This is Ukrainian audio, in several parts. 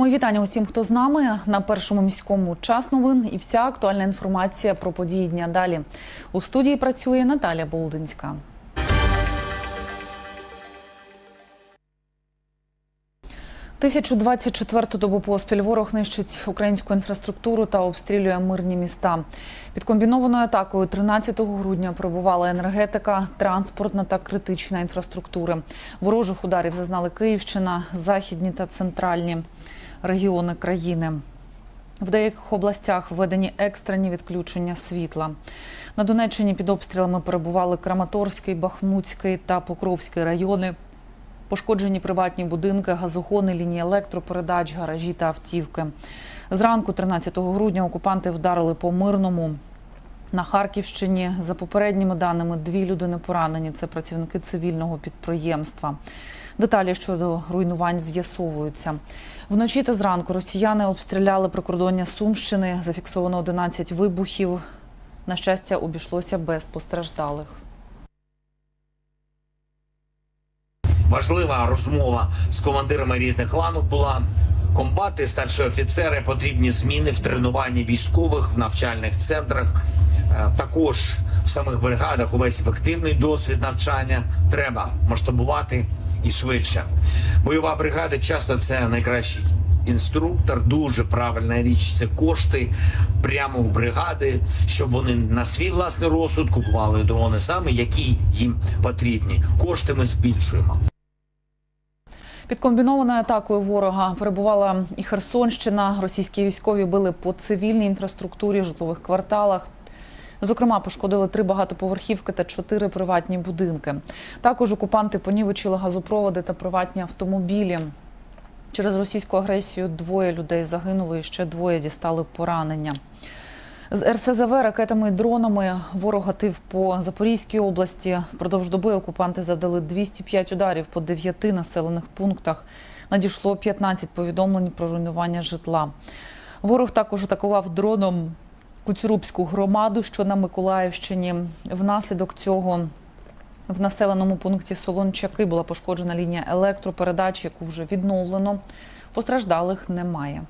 Мої вітання усім, хто з нами на першому міському час новин і вся актуальна інформація про події дня далі. У студії працює Наталя Болдинська. Тисячу двадцять добу поспіль ворог нищить українську інфраструктуру та обстрілює мирні міста. Під комбінованою атакою 13 грудня пробувала енергетика, транспортна та критична інфраструктури. Ворожих ударів зазнали Київщина, західні та центральні регіони країни. В деяких областях введені екстрені відключення світла. На Донеччині під обстрілами перебували Краматорський, Бахмутський та Покровський райони. Пошкоджені приватні будинки, газогони, лінії електропередач, гаражі та автівки. Зранку, 13 грудня, окупанти вдарили по мирному. На Харківщині за попередніми даними дві людини поранені. Це працівники цивільного підприємства. Деталі щодо руйнувань з'ясовуються. Вночі та зранку росіяни обстріляли прикордоння Сумщини. Зафіксовано 11 вибухів. На щастя, обійшлося без постраждалих. Важлива розмова з командирами різних ланок була. Комбати, старші офіцери, потрібні зміни в тренуванні військових в навчальних центрах. Е, Також в самих бригадах увесь ефективний досвід навчання треба масштабувати і швидше. Бойова бригада часто це найкращий інструктор. Дуже правильна річ. Це кошти прямо в бригади, щоб вони на свій власний розсуд купували дрони саме, які їм потрібні. Кошти ми збільшуємо. Під комбінованою атакою ворога перебувала і Херсонщина. Російські військові били по цивільній інфраструктурі, житлових кварталах. Зокрема, пошкодили три багатоповерхівки та чотири приватні будинки. Також окупанти понівечили газопроводи та приватні автомобілі. Через російську агресію двоє людей загинули і ще двоє дістали поранення. З РСЗВ ракетами і дронами ворог гатив по Запорізькій області. Впродовж доби окупанти завдали 205 ударів по дев'яти населених пунктах. Надійшло 15 повідомлень про руйнування житла. Ворог також атакував дроном Куцюрубську громаду, що на Миколаївщині. Внаслідок цього в населеному пункті Солончаки була пошкоджена лінія електропередач, яку вже відновлено. Постраждалих немає.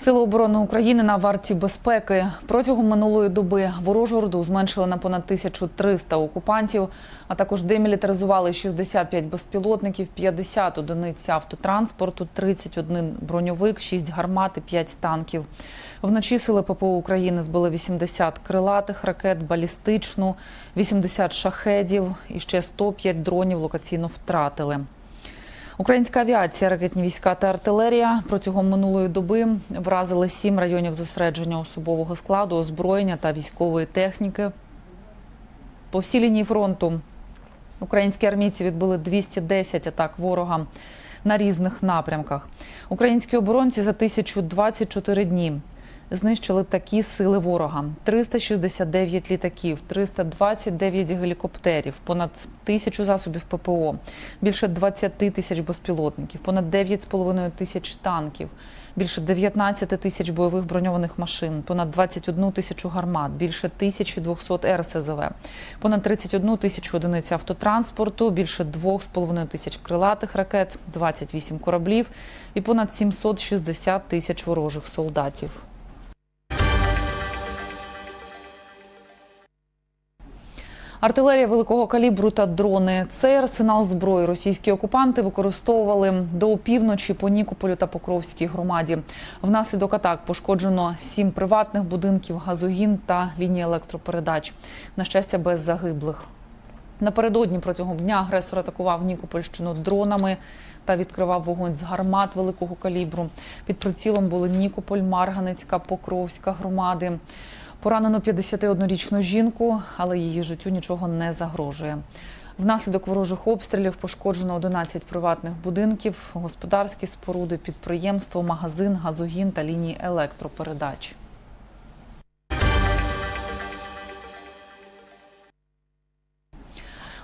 Сили оборони України на варті безпеки протягом минулої доби ворожу орду зменшили на понад 1300 окупантів, а також демілітаризували 65 безпілотників, 50 одиниць автотранспорту, 31 броньовик, 6 гармат і 5 танків. Вночі сили ППО України збили 80 крилатих ракет, балістичну, 80 шахедів і ще 105 дронів локаційно втратили. Українська авіація, ракетні війська та артилерія протягом минулої доби вразили сім районів зосередження особового складу, озброєння та військової техніки. По всій лінії фронту українські армійці відбили 210 атак ворога на різних напрямках. Українські оборонці за 1024 дні знищили такі сили ворога: 369 літаків, 329 гелікоптерів, понад тисячу засобів ППО, більше 20 тисяч безпілотників, понад 9,5 тисяч танків, більше 19 тисяч бойових броньованих машин, понад 21 тисячу гармат, більше 1200 РСЗВ, понад 31 тисячу одиниць автотранспорту, більше 2,5 тисяч крилатих ракет, 28 кораблів і понад 760 тисяч ворожих солдатів. Артилерія великого калібру та дрони. Цей арсенал зброї російські окупанти використовували до опівночі по Нікополю та Покровській громаді. Внаслідок атак пошкоджено сім приватних будинків, газогін та лінії електропередач. На щастя, без загиблих. Напередодні протягом дня агресор атакував Нікопольщину дронами та відкривав вогонь з гармат великого калібру. Під прицілом були Нікополь, Марганецька, Покровська громади. Поранено 51-річну жінку, але її життю нічого не загрожує. Внаслідок ворожих обстрілів пошкоджено 11 приватних будинків, господарські споруди, підприємство, магазин, газогін та лінії електропередач.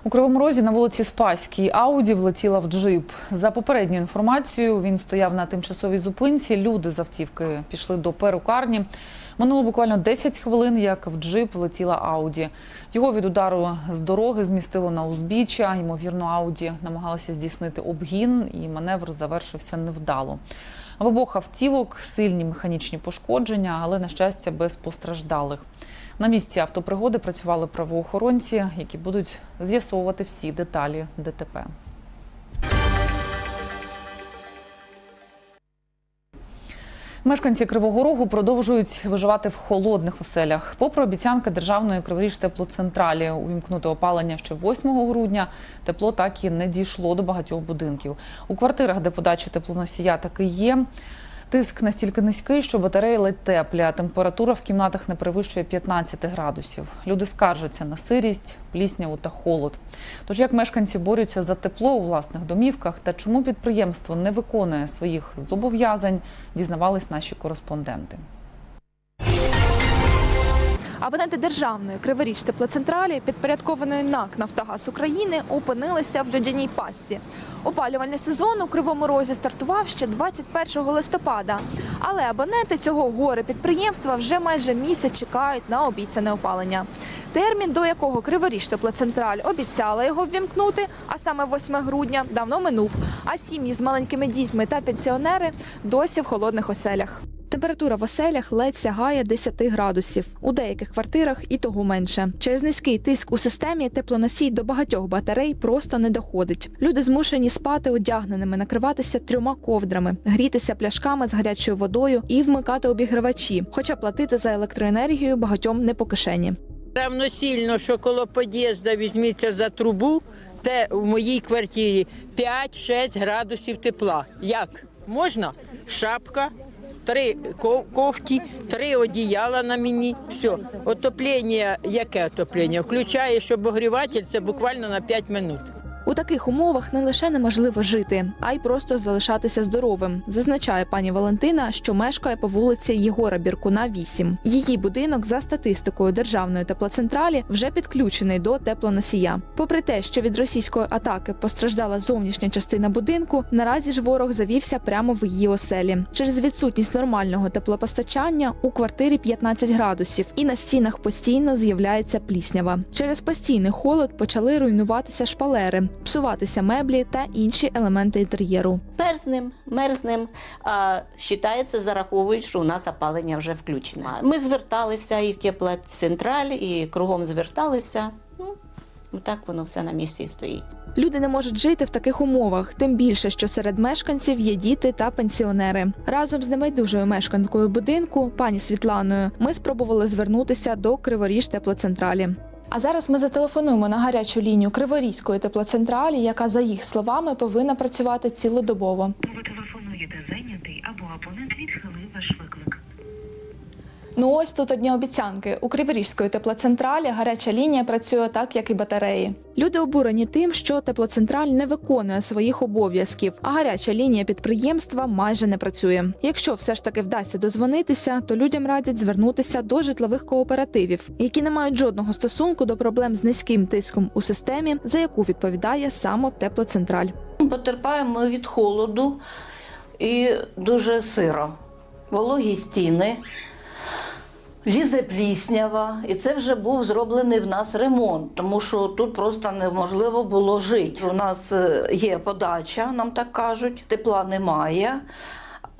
У Кривому Розі на вулиці Спаській Ауді влетіла в джип. За попередньою інформацією, він стояв на тимчасовій зупинці. Люди з автівки пішли до перукарні. Минуло буквально 10 хвилин, як в джип влетіла Ауді. Його від удару з дороги змістило на узбіччя. Ймовірно, Ауді намагалася здійснити обгін, і маневр завершився невдало. В обох автівок сильні механічні пошкодження, але на щастя без постраждалих. На місці автопригоди працювали правоохоронці, які будуть з'ясовувати всі деталі ДТП. Мешканці Кривого Рогу продовжують виживати в холодних оселях. Попри обіцянки державної Криворіж теплоцентралі увімкнути опалення ще 8 грудня, тепло так і не дійшло до багатьох будинків. У квартирах, де подача теплоносія таки є. Тиск настільки низький, що батареї ледь теплі, а температура в кімнатах не перевищує 15 градусів. Люди скаржаться на сирість, плісняву та холод. Тож як мешканці борються за тепло у власних домівках та чому підприємство не виконує своїх зобов'язань, дізнавались наші кореспонденти. Абоненти державної Криворіж теплоцентралі, підпорядкованої НАК «Нафтогаз України, опинилися в людяній пастці. Опалювальний сезон у Кривому Розі стартував ще 21 листопада. Але абоненти цього горе підприємства вже майже місяць чекають на обіцяне опалення. Термін, до якого Криворіж теплоцентраль обіцяла його ввімкнути, а саме 8 грудня, давно минув. А сім'ї з маленькими дітьми та пенсіонери досі в холодних оселях. Температура в оселях ледь сягає 10 градусів. У деяких квартирах і того менше. Через низький тиск у системі теплоносій до багатьох батарей просто не доходить. Люди змушені спати одягненими, накриватися трьома ковдрами, грітися пляшками з гарячою водою і вмикати обігрівачі, хоча платити за електроенергію багатьом не по кишені. Равносильно, що коло під'їзду візьміться за трубу, те в моїй квартирі 5-6 градусів тепла. Як? Можна? Шапка, три ко- кофті, три одіяла на мені. Все. Отоплення, яке отоплення? Включаєш обогріватель, це буквально на 5 минут. У таких умовах не лише неможливо жити, а й просто залишатися здоровим, зазначає пані Валентина, що мешкає по вулиці Єгора Біркуна, 8. Її будинок за статистикою державної теплоцентралі вже підключений до теплоносія. Попри те, що від російської атаки постраждала зовнішня частина будинку, наразі ж ворог завівся прямо в її оселі. Через відсутність нормального теплопостачання у квартирі 15 градусів, і на стінах постійно з'являється пліснява. Через постійний холод почали руйнуватися шпалери, псуватися меблі та інші елементи інтер'єру. мерзнем, мерзнем, а вважається, зараховують, що у нас опалення вже включене. Ми зверталися і в теплоцентраль, і кругом зверталися. Ну, так воно все на місці стоїть. Люди не можуть жити в таких умовах, тим більше, що серед мешканців є діти та пенсіонери. Разом з небайдужою мешканкою будинку, пані Світланою, ми спробували звернутися до Криворіж теплоцентралі. А зараз ми зателефонуємо на гарячу лінію Криворізької теплоцентралі, яка, за їх словами, повинна працювати цілодобово. Ви телефонуєте зайнятий або абонент відхилив ваш виклик. Ну ось тут одні обіцянки. У Криворізької теплоцентралі гаряча лінія працює так, як і батареї. Люди обурені тим, що теплоцентраль не виконує своїх обов'язків, а гаряча лінія підприємства майже не працює. Якщо все ж таки вдасться дозвонитися, то людям радять звернутися до житлових кооперативів, які не мають жодного стосунку до проблем з низьким тиском у системі, за яку відповідає саме теплоцентраль. Потерпаємо ми від холоду і дуже сиро. Вологі стіни, лізе пліснява. І це вже був зроблений в нас ремонт, тому що тут просто неможливо було жити. У нас е, є подача, нам так кажуть, тепла немає.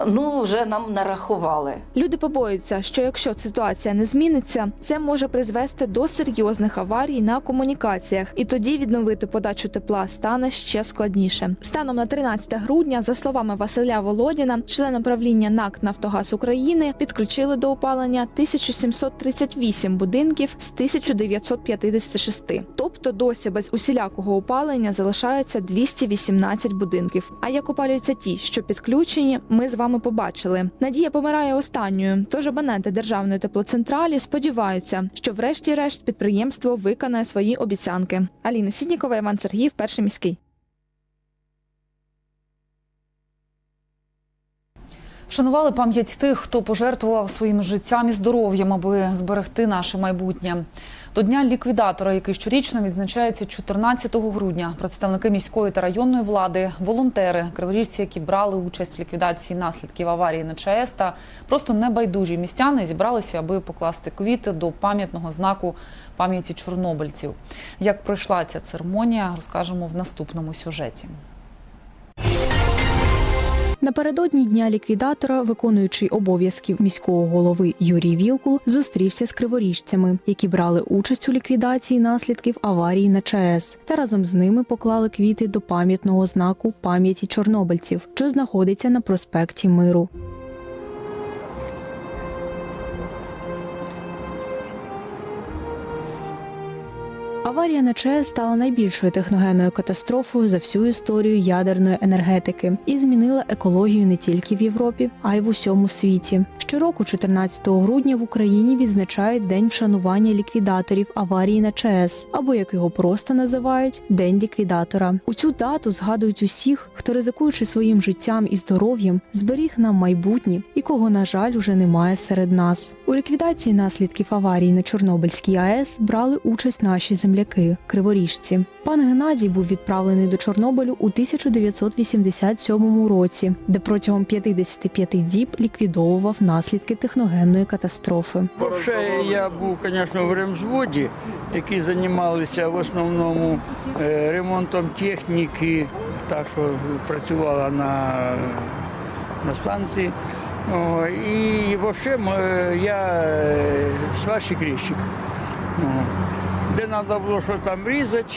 Ну, вже нам нарахували. Люди побоюються, що якщо ситуація не зміниться, це може призвести до серйозних аварій на комунікаціях, і тоді відновити подачу тепла стане ще складніше. Станом на 13 грудня, за словами Василя Володіна, члена правління НАК Нафтогаз України, підключили до опалення 1738 будинків з 1956. Тобто досі без усілякого опалення залишаються 218 будинків. А як опалюються ті, що підключені, ми з вами побачили. Надія помирає останньою. Тож абоненти державної теплоцентралі сподіваються, що врешті-решт підприємство виконає свої обіцянки. Аліна Сіднікова, Іван Сергіїв, перший міський. Вшанували пам'ять тих, хто пожертвував своїм життям і здоров'ям, аби зберегти наше майбутнє. До дня ліквідатора, який щорічно відзначається 14 грудня, представники міської та районної влади, волонтери, криворіжці, які брали участь в ліквідації наслідків аварії на ЧАЕС та просто небайдужі містяни зібралися, аби покласти квіти до пам'ятного знаку пам'яті чорнобильців. Як пройшла ця церемонія, розкажемо в наступному сюжеті. Напередодні дня ліквідатора, виконуючий обов'язків міського голови Юрій Вілкул, зустрівся з криворіжцями, які брали участь у ліквідації наслідків аварії на ЧАЕС, та разом з ними поклали квіти до пам'ятного знаку пам'яті чорнобильців, що знаходиться на проспекті Миру. Аварія на ЧАЕС стала найбільшою техногенною катастрофою за всю історію ядерної енергетики і змінила екологію не тільки в Європі, а й в усьому світі. Щороку, 14 грудня, в Україні відзначають День вшанування ліквідаторів аварії на ЧАЕС, або як його просто називають День ліквідатора. У цю дату згадують усіх, хто ризикуючи своїм життям і здоров'ям, зберіг нам майбутнє і кого, на жаль, уже немає серед нас. У ліквідації наслідків аварії на Чорнобильській АЕС брали участь наші земляки, криворіжці. Пан Геннадій був відправлений до Чорнобилю у 1987 році, де протягом 55 діб ліквідовував наслідки техногенної катастрофи. Взагалі, я був, звісно, в ремзводі, які займалися в основному е, ремонтом техніки, так що працювала на, на станції. О, і взагалі м- я е, сварщик крещик. О, Де треба було що там різати,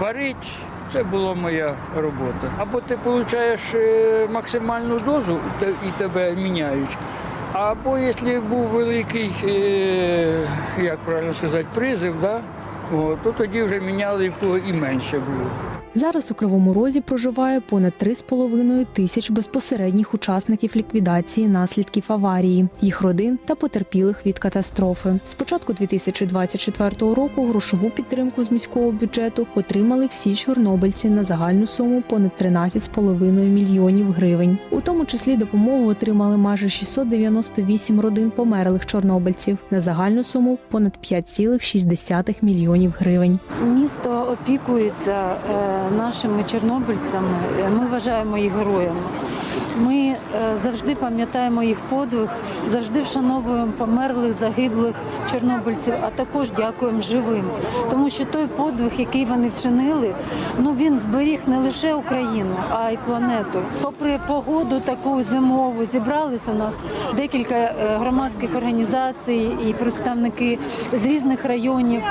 варити, це була моя робота. Або ти отримуєш е, максимальну дозу і тебе міняють. Або якщо був великий, е, як правильно сказати, призив, да, то тоді вже міняли і менше було. Зараз у Кривому Розі проживає понад 3,5 тисяч безпосередніх учасників ліквідації наслідків аварії, їх родин та потерпілих від катастрофи. З початку 2024 року грошову підтримку з міського бюджету отримали всі чорнобильці на загальну суму понад 13,5 мільйонів гривень. У тому числі допомогу отримали майже 698 родин померлих чорнобильців на загальну суму понад 5,6 мільйонів гривень. Місто опікується е, нашими чорнобильцями. Ми вважаємо їх героями. Ми е, завжди пам'ятаємо їх подвиг, завжди вшановуємо померлих, загиблих чорнобильців, а також дякуємо живим. Тому що той подвиг, який вони вчинили, ну він зберіг не лише Україну, а й планету. Попри погоду таку зимову, зібрались у нас декілька е, громадських організацій і представники з різних районів.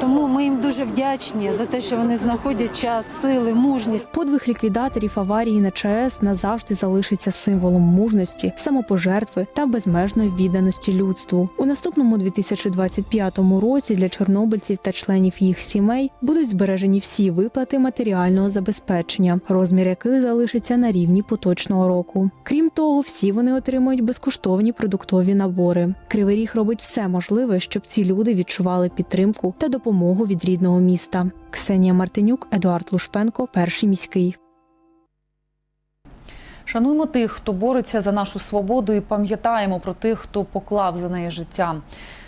Тому ми їм дуже вдячні за те, що вони знаходять час, сили, мужність. Подвиг ліквідаторів аварії на ЧАЕС назавжди залишиться символом мужності, самопожертви та безмежної відданості людству. У наступному 2025 році для чорнобильців та членів їх сімей будуть збережені всі виплати матеріального забезпечення, розмір яких залишиться на рівні поточного року. Крім того, всі вони отримують безкоштовні продуктові набори. Кривий Ріг робить все можливе, щоб ці люди відчували підтримку та допомогу від рідного міста. Ксенія Мартинюк, Едуард Лушпенко, перший міський. Шануємо тих, хто бореться за нашу свободу, і пам'ятаємо про тих, хто поклав за неї життя.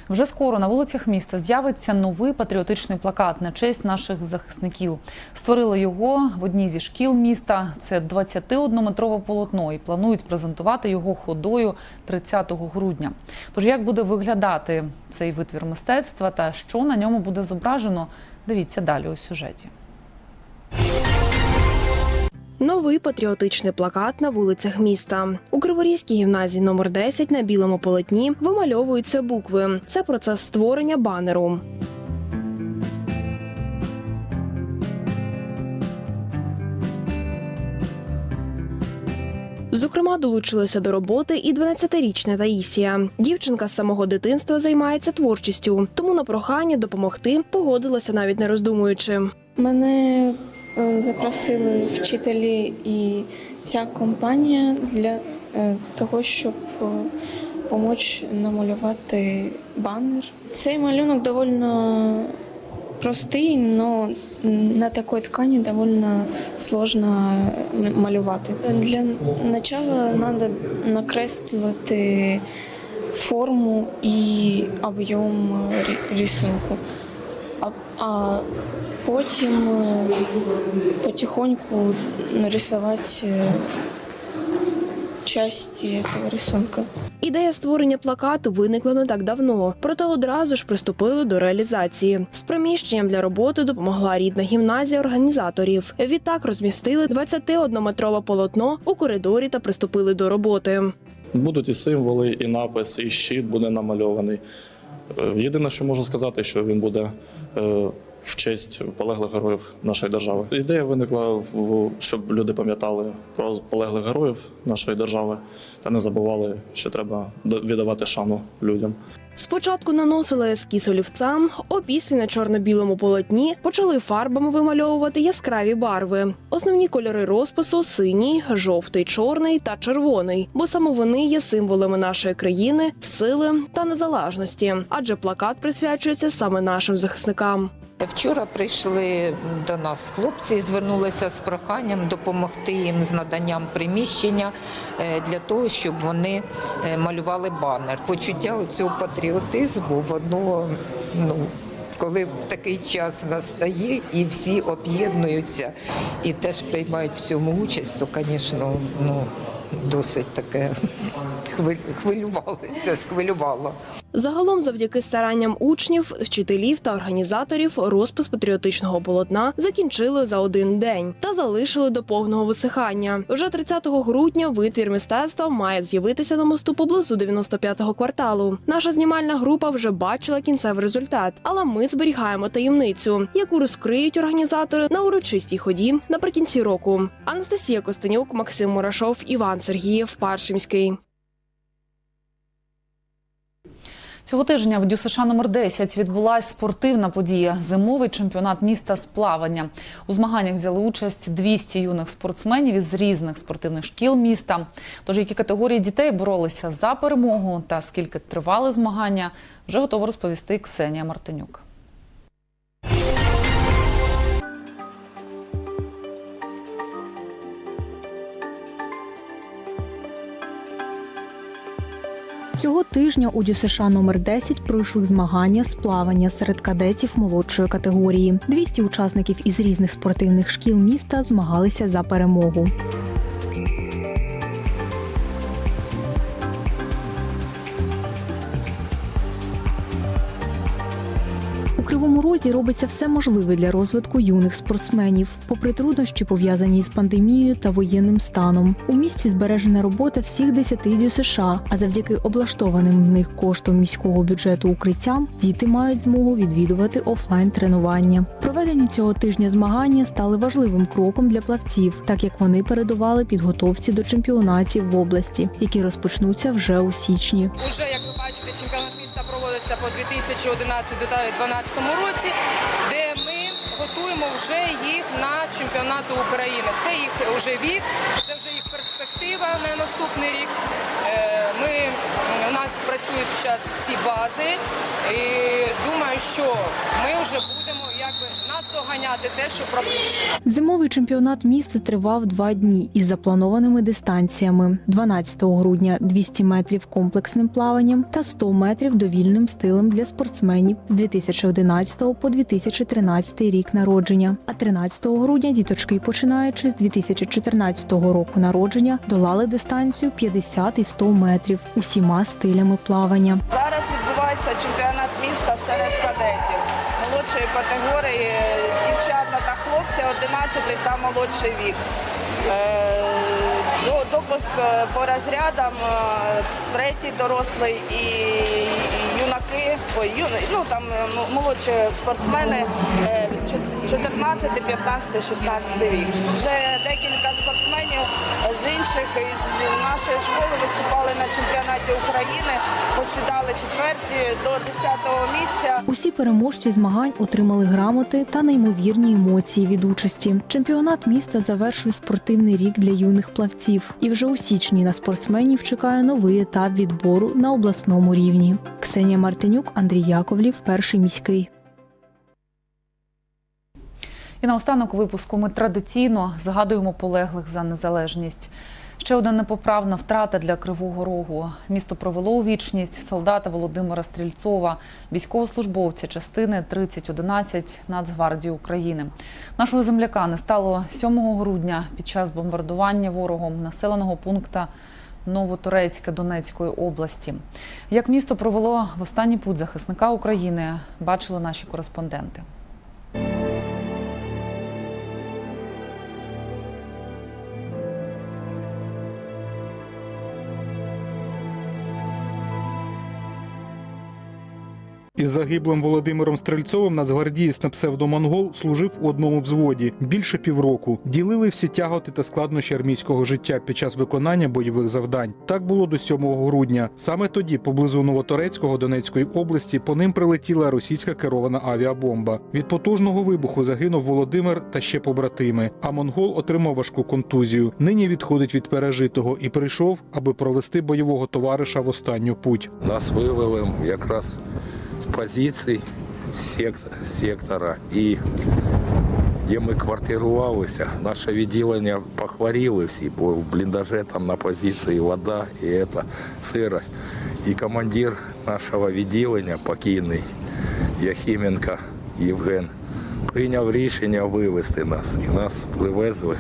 Вже скоро на вулицях міста з'явиться новий патріотичний плакат на честь наших захисників. Створили його в одній зі шкіл міста. Це 21-метрове полотно, і планують презентувати його ходою 30 грудня. Тож як буде виглядати цей витвір мистецтва та що на ньому буде зображено? Дивіться далі у сюжеті. Новий патріотичний плакат на вулицях міста. У Криворізькій гімназії номер 10 на білому полотні вимальовуються букви. Це процес створення банеру. Зокрема, долучилася до роботи і 12-річна Таїсія. Дівчинка з самого дитинства займається творчістю, тому на прохання допомогти погодилася навіть не роздумуючи. Мене запросили вчителі і ця компанія для е, того, щоб допомогти намалювати банер. Цей малюнок доволі простий, але на такій ткані доволі складно малювати. Для початку треба накреслити форму і об'єм рисунку. а потім е, потихоньку нарисувати е, часті цього рисунка. Ідея створення плакату виникла не так давно, проте одразу ж приступили до реалізації. З приміщенням для роботи допомогла рідна гімназія організаторів. Відтак розмістили 21-метрове полотно у коридорі та приступили до роботи. Будуть і символи, і напис, і щит буде намальований. Е, Єдине, що можу сказати, що він буде в честь полеглих героїв нашої держави. Ідея виникла, щоб люди пам'ятали про полеглих героїв нашої держави та не забували, що треба віддавати шану людям. Спочатку наносили ескіз олівцем, опісля на чорно-білому полотні почали фарбами вимальовувати яскраві барви. Основні кольори розпису синій, жовтий, чорний та червоний, бо саме вони є символами нашої країни, сили та незалежності. Адже плакат присвячується саме нашим захисникам. Вчора прийшли до нас хлопці і звернулися з проханням допомогти їм з наданням приміщення е, для того, щоб вони е, малювали банер. Почуття цього патріотизму, воно ну. Коли в такий час настає і всі об'єднуються і теж приймають в цьому участь, то, звісно, ну, досить таке хвилювалося, схвилювало. Загалом, завдяки старанням учнів, вчителів та організаторів, розпис патріотичного полотна закінчили за один день та залишили до повного висихання. Вже 30 грудня витвір мистецтва має з'явитися на мосту поблизу 95-го кварталу. Наша знімальна група вже бачила кінцевий результат, але ми зберігаємо таємницю, яку розкриють організатори на урочистій ході наприкінці року. Анастасія Костенюк, Максим Мурашов, Іван Сергієв, Паршимський. Цього тижня в ДЮСШ номер 10 відбулася спортивна подія зимовий чемпіонат міста з плавання. У змаганнях взяли участь 200 юних спортсменів із різних спортивних шкіл міста. Тож які категорії дітей боролися за перемогу та скільки тривали змагання, вже готова розповісти Ксенія Мартинюк. Цього тижня у ДЮСШ номер 10 пройшли змагання з плавання серед кадетів молодшої категорії. 200 учасників із різних спортивних шкіл міста змагалися за перемогу. Кривому робиться все можливе для розвитку юних спортсменів, попри труднощі, пов'язані з пандемією та воєнним станом. У місті збережена робота всіх 10 ДЮСШ, а завдяки облаштованим в них коштом міського бюджету укриттям діти мають змогу відвідувати офлайн тренування. Проведені цього тижня змагання стали важливим кроком для плавців, так як вони передували підготовці до чемпіонатів в області, які розпочнуться вже у січні. Уже, як ви бачите, чемпіонат міста по 2011-2012 році, де ми готуємо вже їх на чемпіонати України. Це їх вже вік, це вже їх перспектива на наступний рік. Е, Ми, у нас працюють зараз всі бази і думаю, що ми вже будемо якби наздоганяти те, що пропущено. Зимовий чемпіонат міста тривав два дні із запланованими дистанціями: 12 грудня 200 метрів комплексним плаванням та 100 метрів довільним стилем для спортсменів з 2011 по 2013 рік народження. А 13 грудня діточки, починаючи з 2014 року народження, долали дистанцію 50 і 100 метрів усіма стилями плавання. Зараз відбувається чемпіонат міста серед кадетів молодшої категорії дівчата 11 та молодший вік. Е, Допуск е, по розрядам е, третій дорослий і юнаки, ну там молодші спортсмени 14, 15, 16 вік. Вже декілька спортсменів з інших із нашої школи виступали на чемпіонаті України, посідали четверті до 10-го місця. Усі переможці змагань отримали грамоти та неймовірні емоції від участі. Чемпіонат міста завершує спортивний рік для юних плавців, і вже у січні на спортсменів чекає новий етап відбору на обласному рівні. Ксенія Мартинюк, Андрій Яковлів, перший міський. І наостанок випуску ми традиційно згадуємо полеглих за незалежність. Ще одна непоправна втрата для Кривого Рогу. Місто провело у вічність солдата Володимира Стрільцова, військовослужбовця частини 3011 Нацгвардії України. Нашого земляка не стало 7 грудня під час бомбардування ворогом населеного пункта Новоторецьке Донецької області. Як місто провело в останній путь захисника України, бачили наші кореспонденти. Із загиблим Володимиром Стрельцовим нацгвардієць на псевдомонгол служив у одному взводі більше півроку. Ділили всі тяготи та складнощі армійського життя під час виконання бойових завдань. Так було до 7 грудня. Саме тоді, поблизу Новоторецького Донецької області, по ним прилетіла російська керована авіабомба. Від потужного вибуху загинув Володимир та ще побратими. А монгол отримав важку контузію. Нині відходить від пережитого і прийшов, аби провести бойового товариша в останню путь. Нас вивели якраз з позицій сект- сектора і де ми квартирувалися, наше відділення похворіли всі, бо в бліндажі там на позиції вода і це, сирость. І командир нашого відділення, покійний Яхименко Євген, прийняв рішення вивезти нас. І нас привезли.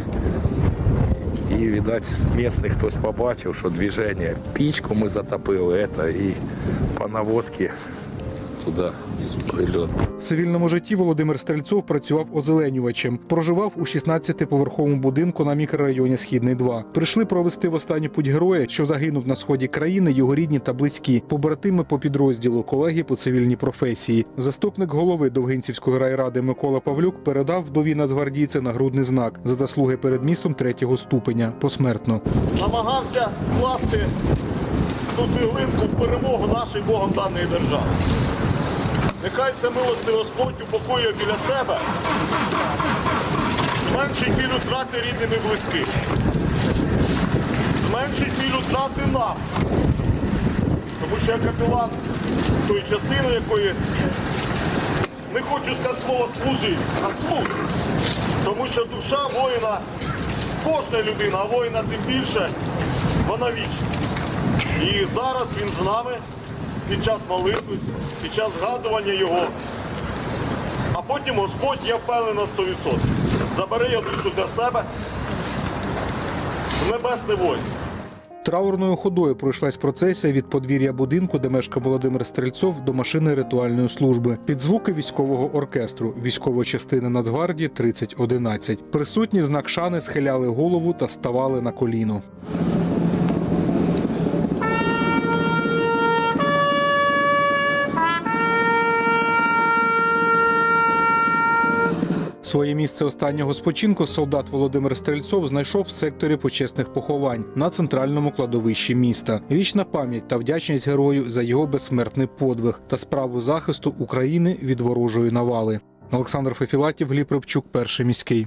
І, видать, з місцевих хтось побачив, що движення, пічку ми затопили, це, і по наводці туди прильот. В цивільному житті Володимир Стрельцов працював озеленювачем. Проживав у 16-поверховому будинку на мікрорайоні Східний 2. Прийшли провести в останній путь героя, що загинув на сході країни, його рідні та близькі, побратими по підрозділу, колеги по цивільній професії. Заступник голови Довгинцівської райради Микола Павлюк передав вдові нацгвардійця нагрудний знак за заслуги перед містом третього ступеня посмертно. намагався вкласти ту цеглинку в перемогу нашої Богом даної держави. Нехай милости Господь упокоює біля себе, зменшить біль втрати рідним і близьким, зменшить біль втрати нам. Тому що я капелан тої частини, якої не хочу сказати слово служив, а служив. Тому що душа воїна, кожна людина, а воїна тим більше, вона вічна. І зараз він з нами під час молитви, під час згадування його. А потім Господь, я впевнений на 100%, забере його душу для себе в небесне воїнство. Траурною ходою пройшлась процесія від подвір'я будинку, де мешкав Володимир Стрельцов, до машини ритуальної служби під звуки військового оркестру військової частини Нацгвардії 3011. Присутні знак шани схиляли голову та ставали на коліно. Своє місце останнього спочинку солдат Володимир Стрельцов знайшов в секторі почесних поховань на центральному кладовищі міста. Вічна пам'ять та вдячність герою за його безсмертний подвиг та справу захисту України від ворожої навали. Олександр Фефілатів, Гліб Рибчук, перший міський.